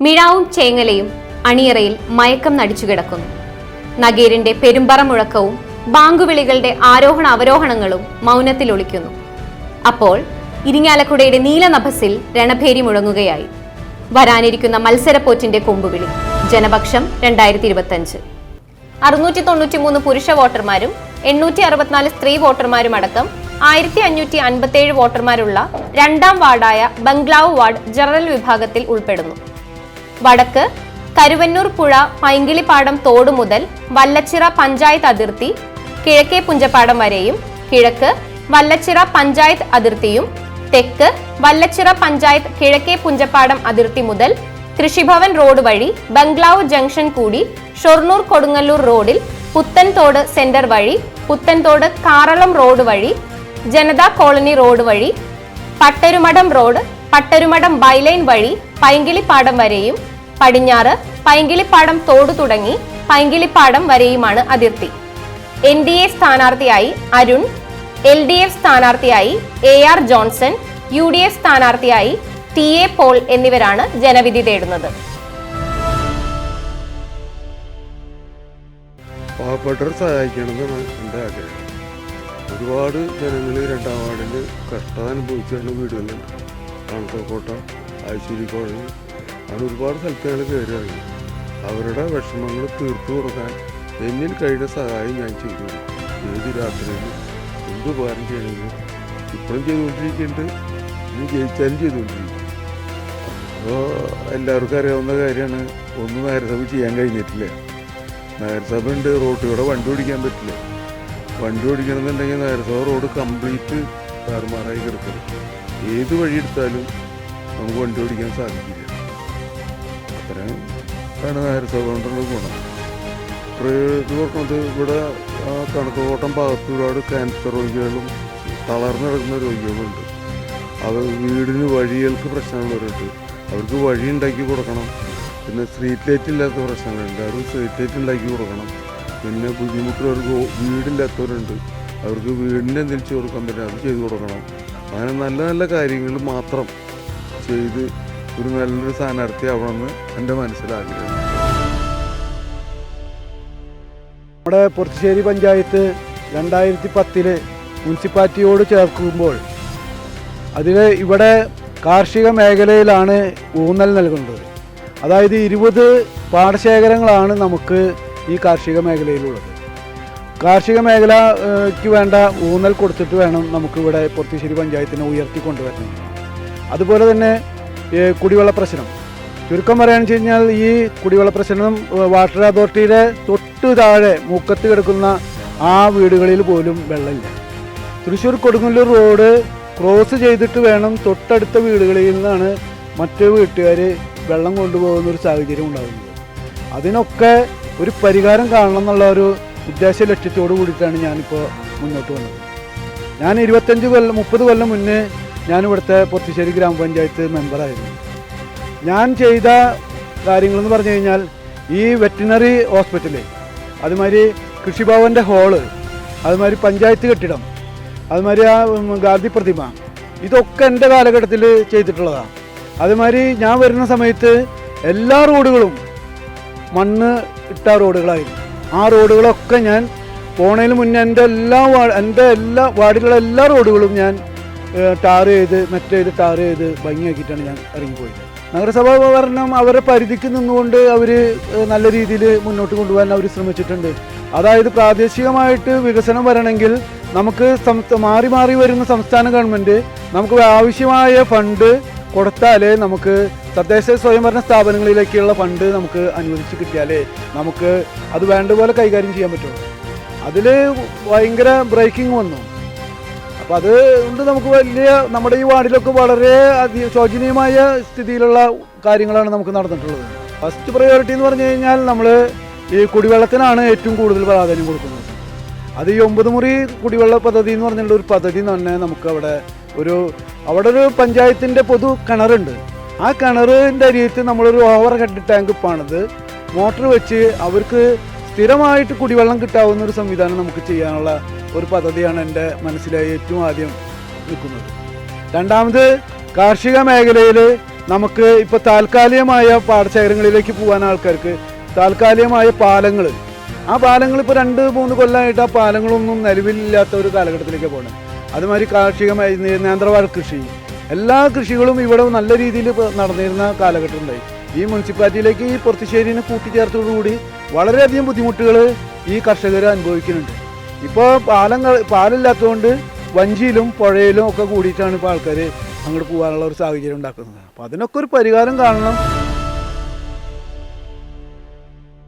മിഴാവും ചേങ്ങലയും അണിയറയിൽ മയക്കം നടിച്ചു കിടക്കുന്നു. നഗീറിന്റെ പെരുമ്പറ മുഴക്കവും ബാങ്കുവിളികളുടെ ആരോഹണ അവരോഹണങ്ങളും മൗനത്തിൽ ഒളിക്കുന്നു. അപ്പോൾ ഇരിങ്ങാലക്കുടയുടെ നീലനഭസിൽ രണഭേരി മുഴങ്ങുകയായി. വരാനിരിക്കുന്ന മത്സരപ്പോറ്റിന്റെ കൊമ്പുവിളി. ജനപക്ഷം രണ്ടായിരത്തി ഇരുപത്തഞ്ച് അറുന്നൂറ്റി തൊണ്ണൂറ്റി മൂന്ന് പുരുഷ വോട്ടർമാരും എണ്ണൂറ്റി അറുപത്തിനാല് സ്ത്രീ വോട്ടർമാരും അടക്കം ആയിരത്തി അഞ്ഞൂറ്റി അൻപത്തിയേഴ് വോട്ടർമാരുള്ള രണ്ടാം വാർഡായ ബംഗ്ലാവ് വാർഡ് ജനറൽ വിഭാഗത്തിൽ ഉൾപ്പെടുന്നു. വടക്ക് കരുവന്നൂർ പുഴ പൈങ്കിളിപ്പാടം തോട് മുതൽ വല്ലച്ചിറ പഞ്ചായത്ത് അതിർത്തി കിഴക്കേ പുഞ്ചപ്പാടം വരെയും കിഴക്ക് വല്ലച്ചിറ പഞ്ചായത്ത് അതിർത്തിയും തെക്ക് വല്ലച്ചിറ പഞ്ചായത്ത് കിഴക്കേ പുഞ്ചപ്പാടം അതിർത്തി മുതൽ കൃഷിഭവൻ റോഡ് വഴി ബംഗ്ലാവ് ജംഗ്ഷൻ കൂടി ഷൊർണൂർ കൊടുങ്ങല്ലൂർ റോഡിൽ പുത്തൻതോട് സെന്റർ വഴി പുത്തൻതോട് കാറളം റോഡ് വഴി ജനതാ കോളനി റോഡ് വഴി പട്ടരുമടം റോഡ് പട്ടരുമഠം ബൈലൈൻ വഴി പൈങ്കിളിപ്പാടം വരെയും പടിഞ്ഞാറ് പൈങ്കിളിപ്പാടം തോട് തുടങ്ങി പൈങ്കിളിപ്പാടം വരെയുമാണ് അതിർത്തി. എൻ ഡി എ സ്ഥാനാർത്ഥിയായി അരുൺ എൽ ഡി എഫ് സ്ഥാനാർത്ഥിയായി A R Johnson U D F സ്ഥാനാർത്ഥിയായി ടി എ പോൾ എന്നിവരാണ് ജനവിധി തേടുന്നത്. പാവപ്പെട്ടവർ സഹായിക്കണമെന്നാണ് എന്റെ ആഗ്രഹം. ഒരുപാട് ജനങ്ങൾ രണ്ടാം വാർഡിൽ കഷ്ടത അനുഭവിച്ചുള്ള വീടുകളുണ്ട് കണക്കോട്ട ഐശ്വര്യ കോളനി അങ്ങനെ ഒരുപാട് സ്ഥലത്തുകൾ കയറി അവരുടെ വിഷമങ്ങൾ തീർത്തു കൊടുക്കാൻ എന്നിൽ കഴിയുന്ന സഹായം ഞാൻ ചെയ്തു. കൊടുക്കും. ഏത് രാത്രിയിൽ എന്ത് ഉപകാരം ചെയ്യണമെങ്കിലും ഇപ്പോഴും ചെയ്തുകൊണ്ടിരിക്കുന്നുണ്ട്. ഇനി ജയിച്ചാലും ചെയ്തുകൊണ്ടിരിക്കും. അപ്പോൾ എല്ലാവർക്കും അറിയാവുന്ന കാര്യമാണ്. ഒന്നും നഗരസഭ ചെയ്യാൻ കഴിഞ്ഞിട്ടില്ല. നഗരസഭ ഉണ്ട് റോട്ടിലൂടെ വണ്ടി ഓടിക്കാൻ പറ്റില്ല. വണ്ടി ഓടിക്കണമെന്നുണ്ടെങ്കിൽ നഗരസഭ റോഡ് കംപ്ലീറ്റ് താറുമാറായി കിടക്കണം ഏത് വഴിയെടുത്താലും നമുക്ക് വണ്ടി ഓടിക്കാൻ സാധിക്കില്ല. അത്രയും ആണ് നഗരസഭ കൊണ്ടുള്ള ഗുണം. ഇത് ഇവിടെ ആ കണക്കോട്ടം ഭാഗത്ത് ഒരുപാട് ക്യാൻസർ രോഗികളും തളർന്നു കിടക്കുന്ന രോഗികളുണ്ട്. അവർ വീടിന് വഴികൾക്ക് പ്രശ്നമുള്ളവരുണ്ട്. അവർക്ക് വഴി ഉണ്ടാക്കി കൊടുക്കണം. പിന്നെ സ്ട്രീറ്റ് ലൈറ്റ് ഇല്ലാത്ത പ്രശ്നങ്ങളുണ്ട് അവർക്ക് സ്ട്രീറ്റ് ലൈറ്റ് ഉണ്ടാക്കി കൊടുക്കണം. പിന്നെ ബുദ്ധിമുട്ടുള്ളവർക്ക് വീടില്ലാത്തവരുണ്ട്. അവർക്ക് വീടിന്റെ എന്തെങ്കിലും ചോറ് പറ്റും അത് ചെയ്തു കൊടുക്കണം. അങ്ങനെ നല്ല നല്ല കാര്യങ്ങൾ മാത്രം ചെയ്ത് ഒരു നല്ലൊരു സ്ഥാനാർത്ഥി ആവണമെന്ന് എന്റെ മനസ്സിലാഗ്രഹം. നമ്മുടെ പൊറത്തുശ്ശേരി പഞ്ചായത്ത് രണ്ടായിരത്തി പത്തിൽ മുനിസിപ്പാലിറ്റിയോട് ചേർക്കുമ്പോൾ അതിൽ ഇവിടെ കാർഷിക മേഖലയിലാണ് ഊന്നൽ നൽകുന്നത്. അതായത് ഇരുപത് പാടശേഖരങ്ങളാണ് നമുക്ക് ഈ കാർഷിക മേഖലയിലുള്ളത്. കാർഷിക മേഖലയ്ക്ക് വേണ്ട ഊന്നൽ കൊടുത്തിട്ട് വേണം നമുക്കിവിടെ പൊത്തിശ്ശേരി പഞ്ചായത്തിനെ ഉയർത്തിക്കൊണ്ടുവരണം അതുപോലെ തന്നെ കുടിവെള്ള പ്രശ്നം. ചുരുക്കം പറയുകയാണെന്ന് വെച്ച് കഴിഞ്ഞാൽ ഈ കുടിവെള്ള പ്രശ്നം വാട്ടർ അതോറിറ്റിയുടെ തൊട്ട് താഴെ മുക്കത്ത് കിടക്കുന്ന ആ വീടുകളിൽ പോലും വെള്ളമില്ല. തൃശ്ശൂർ കൊടുങ്ങല്ലൂർ റോഡ് ക്രോസ് ചെയ്തിട്ട് വേണം തൊട്ടടുത്ത വീടുകളിൽ നിന്നാണ് മറ്റു വീട്ടുകാർ വെള്ളം കൊണ്ടുപോകുന്ന ഒരു സാഹചര്യം ഉണ്ടാകുന്നത്. അതിനൊക്കെ ഒരു പരിഹാരം കാണണം എന്നുള്ള ഒരു ഉദ്ദേശ ലക്ഷ്യത്തോടു കൂടിയിട്ടാണ് ഞാനിപ്പോൾ മുന്നോട്ട് വന്നത്. ഞാൻ ഇരുപത്തഞ്ച് കൊല്ലം മുപ്പത് കൊല്ലം മുന്നേ ഞാൻ ഇവിടുത്തെ പൊത്തിശ്ശേരി ഗ്രാമപഞ്ചായത്ത് മെമ്പറായിരുന്നു ഞാൻ ചെയ്ത കാര്യങ്ങളെന്ന് പറഞ്ഞു കഴിഞ്ഞാൽ ഈ വെറ്റിനറി ഹോസ്പിറ്റൽ അതുമാതിരി കൃഷിഭവന്റെ ഹോൾ അതുമാതിരി പഞ്ചായത്ത് കെട്ടിടം അതുമാതിരി ആ ഗാന്ധി പ്രതിമ ഇതൊക്കെ എന്റെ കാലഘട്ടത്തിൽ ചെയ്തിട്ടുള്ളതാണ്. അതുമാതിരി ഞാൻ വരുന്ന സമയത്ത് എല്ലാ റോഡുകളും മണ്ണ് ഇട്ട റോഡുകളായിരുന്നു. ആ റോഡുകളൊക്കെ ഞാൻ പോണതിന് മുന്നേ എന്റെ എല്ലാ എന്റെ എല്ലാ വാർഡിലുള്ള എല്ലാ റോഡുകളും ഞാൻ ടാർ ചെയ്ത് മെറ്റ് ചെയ്ത് ടാർ ചെയ്ത് ഭംഗിയാക്കിയിട്ടാണ് ഞാൻ ഇറങ്ങിപ്പോയത്. നഗരസഭ ഭരണം അവരെ പരിധിക്ക് നിന്നുകൊണ്ട് അവർ നല്ല രീതിയിൽ മുന്നോട്ട് കൊണ്ടുപോകാൻ അവർ ശ്രമിച്ചിട്ടുണ്ട്. അതായത് പ്രാദേശികമായിട്ട് വികസനം വരണമെങ്കിൽ നമുക്ക് മാറി മാറി വരുന്ന സംസ്ഥാന ഗവൺമെന്റ് നമുക്ക് ആവശ്യമായ ഫണ്ട് കൊടുത്താലേ നമുക്ക് തദ്ദേശ സ്വയംഭരണ സ്ഥാപനങ്ങളിലേക്കുള്ള ഫണ്ട് നമുക്ക് അനുവദിച്ച് കിട്ടിയാലേ നമുക്ക് അത് വേണ്ട പോലെ കൈകാര്യം ചെയ്യാൻ പറ്റുള്ളൂ അതിൽ ഭയങ്കര ബ്രേക്കിംഗ് വന്നു. അപ്പോൾ അത് കൊണ്ട് നമുക്ക് വലിയ നമ്മുടെ ഈ വാർഡിലൊക്കെ വളരെ അതി ശോചനീയമായ സ്ഥിതിയിലുള്ള കാര്യങ്ങളാണ് നമുക്ക് നടന്നിട്ടുള്ളത്. ഫസ്റ്റ് പ്രയോറിറ്റി എന്ന് പറഞ്ഞു കഴിഞ്ഞാൽ നമ്മൾ ഈ കുടിവെള്ളത്തിനാണ് ഏറ്റവും കൂടുതൽ പ്രാധാന്യം കൊടുക്കുന്നത്. അത് ഈ ഒമ്പത് മുറി കുടിവെള്ള പദ്ധതി എന്ന് പറഞ്ഞിട്ടുള്ള ഒരു പദ്ധതി തന്നെ നമുക്ക് അവിടെ ഒരു അവിടെ ഒരു പഞ്ചായത്തിന്റെ പൊതു കിണറുണ്ട്. ആ കിണറിന്റെ അരിയത്ത് നമ്മളൊരു ഓവർ ഹെഡ് ടാങ്ക് പണിത് മോട്ടർ വെച്ച് അവർക്ക് സ്ഥിരമായിട്ട് കുടിവെള്ളം കിട്ടാവുന്ന ഒരു സംവിധാനം നമുക്ക് ചെയ്യാനുള്ള ഒരു പദ്ധതിയാണ് എന്റെ മനസ്സിലായി ഏറ്റവും ആദ്യം നിൽക്കുന്നത്. രണ്ടാമത് കാർഷിക മേഖലയിൽ നമുക്ക് ഇപ്പോൾ താൽക്കാലികമായ പാടശേഖരങ്ങളിലേക്ക് പോകാൻ ആൾക്കാർക്ക് താൽക്കാലികമായ പാലങ്ങൾ. ആ പാലങ്ങൾ ഇപ്പോൾ രണ്ട് മൂന്ന് കൊല്ലമായിട്ട് ആ പാലങ്ങളൊന്നും നിലവിലില്ലാത്ത ഒരു കാലഘട്ടത്തിലേക്ക് പോകണം അതുമാതിരി കാർഷികമായി നേ- നേന്ത്രവാഴ കൃഷി. എല്ലാ കൃഷികളും ഇവിടെ നല്ല രീതിയിൽ നടന്നിരുന്ന കാലഘട്ടം ഉണ്ടായി ഈ മുനിസിപ്പാലിറ്റിയിലേക്ക് ഈ പുറത്തുശ്ശേരിനെ കൂട്ടിച്ചേർത്തോടുകൂടി വളരെയധികം ബുദ്ധിമുട്ടുകൾ ഈ കർഷകർ അനുഭവിക്കുന്നുണ്ട്. ഇപ്പോൾ പാലങ്ങൾ പാലില്ലാത്തതുകൊണ്ട് വഞ്ചിയിലും പുഴയിലും ഒക്കെ കൂടിയിട്ടാണ് ഇപ്പോൾ ആൾക്കാർ അങ്ങോട്ട് പോകാനുള്ള ഒരു സാഹചര്യം ഉണ്ടാക്കുന്നത്. അപ്പോൾ അതിനൊക്കെ ഒരു പരിഹാരം കാണണം.